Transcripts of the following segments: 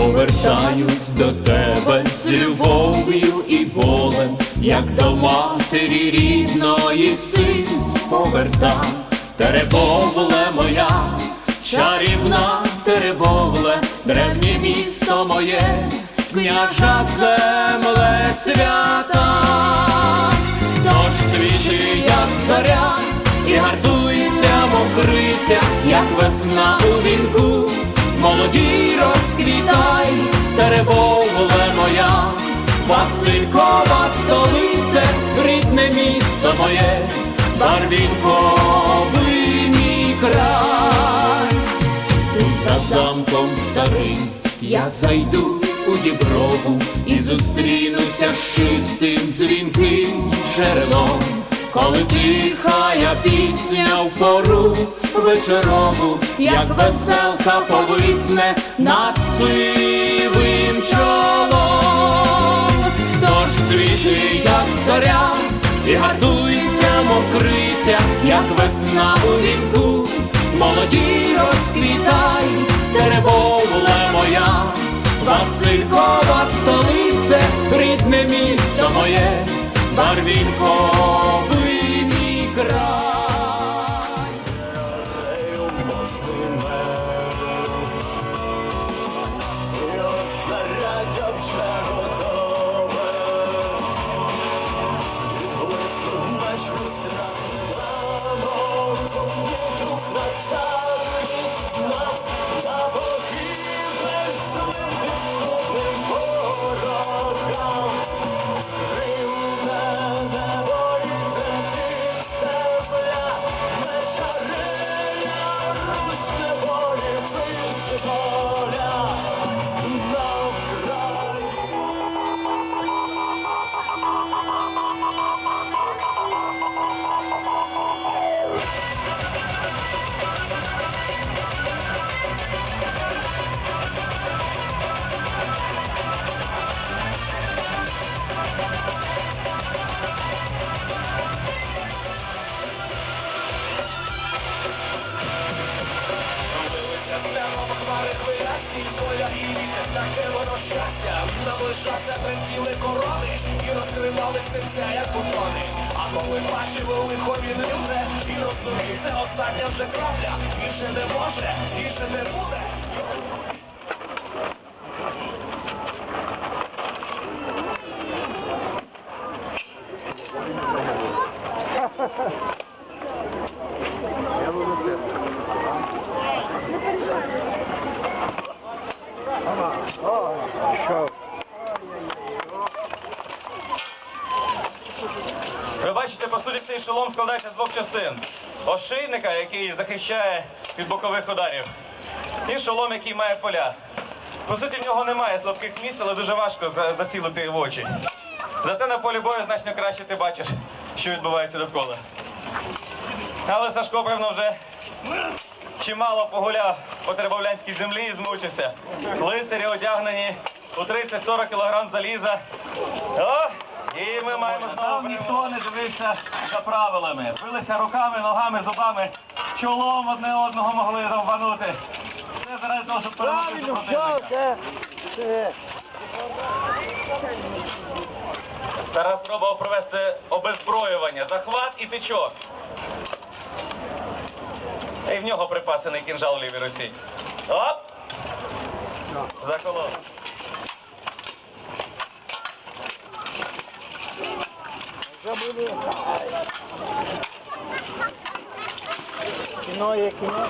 Повертаюсь до тебе з любов'ю і болем, як до матері рідної син. Повертай, Теребовле моя, чарівна Теребовле, древнє місто моє, княжа земле свята, тож світи, як зоря, і гартуйся, мов як весна у вінку, молоді розквітай, Теребовле моя, Василькова столиця, рідне місто моє, барвінковий мій край. Тут за замком старим я зайду у діброву і зустрінуся з чистим дзвінким джерелом, коли тихая пісня в пору вечорову, як веселка повисне над сивим чолом, тож світи, як зоря, і гадуйся, мов криця, як весна у вінку, молоді розквітай, теребовле моя, Василькова столиця, рідне місто моє, мій Наближався тремтіли і розкривали серця, як бутони. А коли ваші лихові ховіни і розумієте, остання вже крапля. Більше не може, більше не буде. Бачите, цей шолом складається з двох частин. Ошейника, який захищає від бокових ударів, і шолом, який має поля. По суті, в нього немає слабких місць, але дуже важко зацілити в очі. Зате на полі бою значно краще ти бачиш, що відбувається довкола. Але Сашко, певно, вже чимало погуляв по теребовлянській землі і змучився. Лицарі одягнені у 30-40 кг заліза. О! І ми маємо знову ніхто не дивився за правилами. Билися руками, ногами, зубами, чолом одне одного могли рванути. Все заради того, щоб перемогти супротивника. Тарас спробував провести обезброювання, захват і тичок. І в нього припасений кінжал в лівій руці. Оп! Заколов. забули. Кіно є кіно.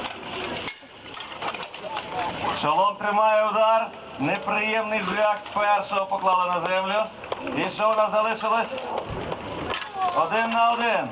Шолом тримає удар. Неприємний зв'як першого поклали на землю. І що у нас залишилось? Один на один.